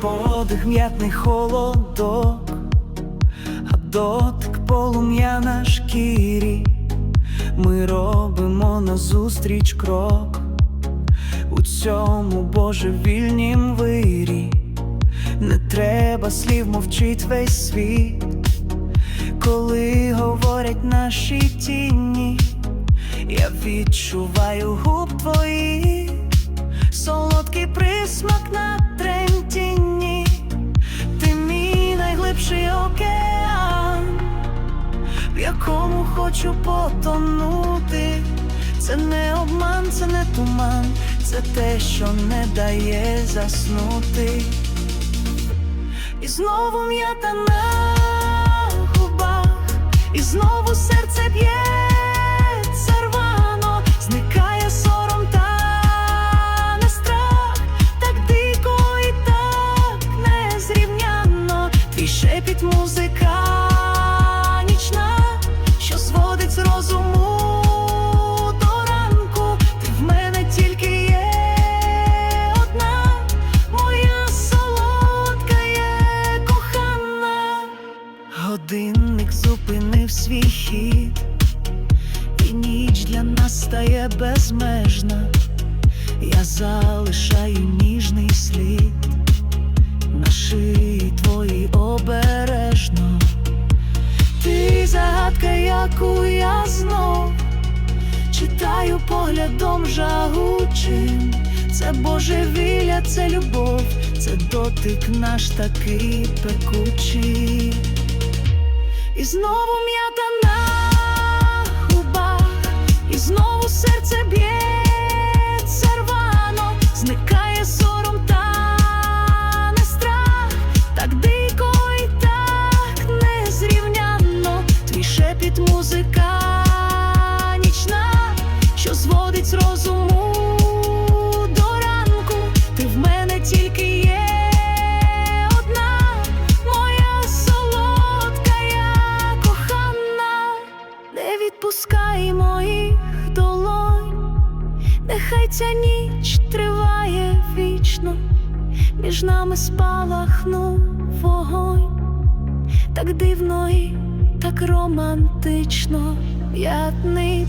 подих м'ятний холодок, а дотик полум'я на шкірі. Ми робимо назустріч крок у цьому божевільнім вирі. Не треба слів мовчить весь світ, коли говорять наші тіні, я відчуваю губ в якому хочу потонути. Це не обман, це не туман, це те, що не дає заснути. І знову м'ята на губах, і знову серце б'ється свій хід, і ніч для нас стає безмежна. Я залишаю ніжний слід на шиї твої обережно. Ти загадка, яку я знов читаю поглядом жагучим. Це божевілля, це любов, це дотик наш такий пекучий. І знову м'ята на губах, і знову серце б'ється рвано, зникає сором та так дико і так незрівнянно, твій шепіт музика нічна, що зводить з розуму не відпускай моїх долонь, нехай ця ніч триває вічно, між нами спалахнув вогонь, так дивно і так романтично, п'ятний